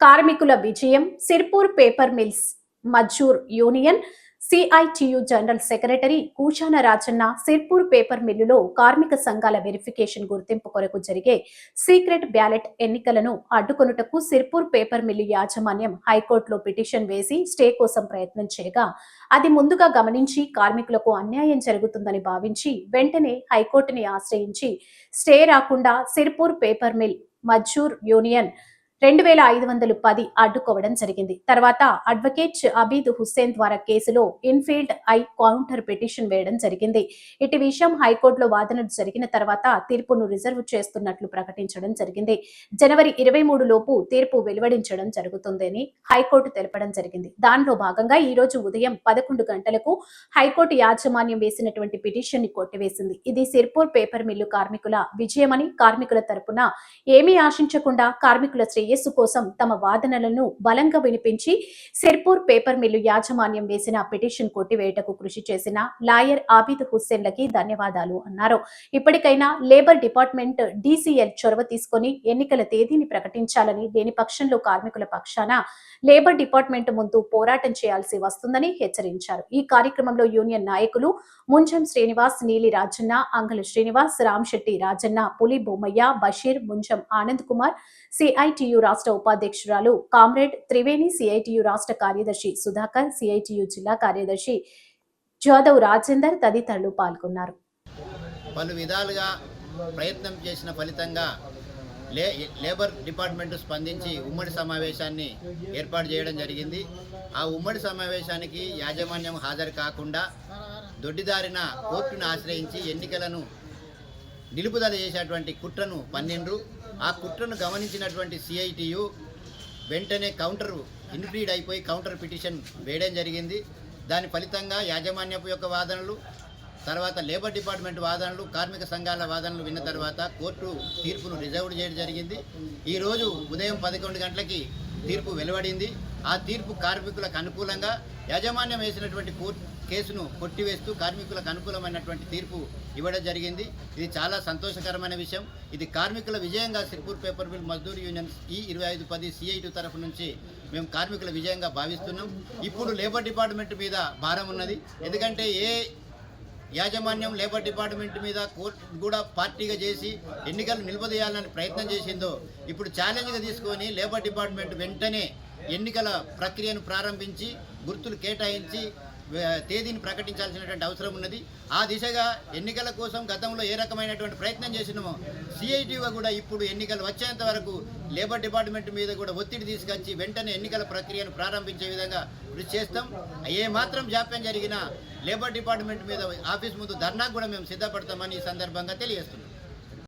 కార్మికుల విజయం Sirpur paper mills Mazdoor union CITU general secretary Koochana Rajanna Sirpur paper మిల్లులో కార్మిక సంఘాల వెరిఫికేషన్ గుర్తింపు కొరకు జరిగే సీక్రెట్ బ్యాలెట్ ఎన్నికలను అడ్డుకొనుటకు సిర్పూర్ పేపర్ మిల్లు యాజమాన్యం హైకోర్టులో పిటిషన్ వేసి స్టే కోసం ప్రయత్నం చేయగా అది ముందుగా గమనించి కార్మికులకు అన్యాయం జరుగుతుందని భావించి వెంటనే హైకోర్టుని ఆశ్రయించి స్టే రాకుండా Sirpur paper mill Mazdoor union రెండు వేల ఐదు వందలు పది అడ్డుకోవడం జరిగింది. తర్వాత అడ్వకేట్ అబీద్ హుస్సేన్ ద్వారా కేసులో ఇన్ఫీల్డ్ ఐ కౌంటర్ పిటిషన్ వేయడం జరిగింది. ఇటు విషయం హైకోర్టులో వాదనలు జరిగిన తర్వాత తీర్పును రిజర్వ్ చేస్తున్నట్లు ప్రకటించడం జరిగింది. జనవరి ఇరవై మూడు లోపు తీర్పు వెలువడించడం జరుగుతుందని హైకోర్టు తెలపడం జరిగింది. దానిలో భాగంగా ఈ రోజు ఉదయం పదకొండు గంటలకు హైకోర్టు యాజమాన్యం వేసినటువంటి పిటిషన్ని కొట్టివేసింది. ఇది సిర్పూర్ పేపర్ మిల్లు కార్మికుల విజయమని కార్మికుల తరపున ఏమీ ఆశించకుండా కార్మికుల శ్రేయ కోసం తమ వాదనలను బలంగా వినిపించి సిర్పూర్ పేపర్ మిల్లు యాజమాన్యం వేసిన పిటిషన్ కొట్టివేయటకు కృషి చేసిన లాయర్ ఆబిద్ హుస్సేన్లకి ధన్యవాదాలు అన్నారు. ఇప్పటికైనా లేబర్ డిపార్ట్మెంట్ డీసీఎల్ చొరవ తీసుకొని ఎన్నికల తేదీని ప్రకటించాలని లేని పక్షంలో కార్మికుల పక్షాన లేబర్ డిపార్ట్మెంట్ ముందు పోరాటం చేయాల్సి వస్తుందని హెచ్చరించారు. ఈ కార్యక్రమంలో యూనియన్ నాయకులు ముంజం శ్రీనివాస్ నీలి రాజన్న అంగల శ్రీనివాస్ రామ్శెట్టి రాజన్న పులి బొమ్మయ్య బషీర్ ముంజం ఆనంద్ కుమార్ సిఐటియు రాష్ట్ర ఉపాధ్యక్షురాలు కామ్రేడ్ త్రివేణి సిఐటియు రాష్ట్ర కార్యదర్శి సుధాకర్ సిఐటియు జిల్లా కార్యదర్శి జాదవ్ రాజేందర్ తదితరులు పాల్గొన్నారు. పలు విధాలుగా ప్రయత్నం చేసిన ఫలితంగా లే లేబర్ డిపార్ట్మెంట్ స్పందించి ఉమ్మడి సమావేశాన్ని ఏర్పాటు చేయడం జరిగింది. ఆ ఉమ్మడి సమావేశానికి యాజమాన్యం హాజరు కాకుండా దొడ్డిదారిన కోర్టును ఆశ్రయించి ఎన్నికలను నిలుపుదల చేసేటువంటి కుట్రను పన్నెండు ఆ కుట్రను గమనించినటువంటి సిఐటియు వెంటనే కౌంటర్ ఇన్ఫ్రీడ్ అయిపోయి కౌంటర్ పిటిషన్ వేయడం జరిగింది. దాని ఫలితంగా యాజమాన్యపు యొక్క వాదనలు తర్వాత లేబర్ డిపార్ట్మెంట్ వాదనలు కార్మిక సంఘాల వాదనలు విన్న తర్వాత కోర్టు తీర్పును రిజర్వ్ చేయడం జరిగింది. ఈరోజు ఉదయం పదకొండు గంటలకి తీర్పు వెలువడింది. ఆ తీర్పు కార్మికులకు అనుకూలంగా యాజమాన్యం వేసినటువంటి కోర్టు కేసును కొట్టివేస్తూ కార్మికులకు అనుకూలమైనటువంటి తీర్పు ఇవ్వడం జరిగింది. ఇది చాలా సంతోషకరమైన విషయం. ఇది కార్మికుల విజయంగా Sirpur paper mill Mazdoor union ఈ ఇరవై ఐదు పది సిఐటి తరఫు నుంచి మేము కార్మికుల విజయంగా భావిస్తున్నాం. ఇప్పుడు లేబర్ డిపార్ట్మెంట్ మీద భారం ఉన్నది. ఎందుకంటే ఏ యాజమాన్యం లేబర్ డిపార్ట్మెంట్ మీద కోర్టు కూడా పార్టీగా చేసి ఎన్నికలు నిలుపదీయాలని ప్రయత్నం చేసిందో ఇప్పుడు ఛాలెంజ్గా తీసుకొని లేబర్ డిపార్ట్మెంట్ వెంటనే ఎన్నికల ప్రక్రియను ప్రారంభించి గుర్తులు కేటాయించి తేదీని ప్రకటించాల్సినటువంటి అవసరం ఉన్నది. ఆ దిశగా ఎన్నికల కోసం గతంలో ఏ రకమైనటువంటి ప్రయత్నం చేసినామో సిఐటిగా కూడా ఇప్పుడు ఎన్నికలు వచ్చేంత వరకు లేబర్ డిపార్ట్మెంట్ మీద కూడా ఒత్తిడి తీసుకొచ్చి వెంటనే ఎన్నికల ప్రక్రియను ప్రారంభించే విధంగా కృషి చేస్తాం. ఏ మాత్రం జాప్యం జరిగినా లేబర్ డిపార్ట్మెంట్ మీద ఆఫీస్ ముందు ధర్నాకు కూడా మేము సిద్ధపడతామని ఈ సందర్భంగా తెలియజేస్తున్నాం.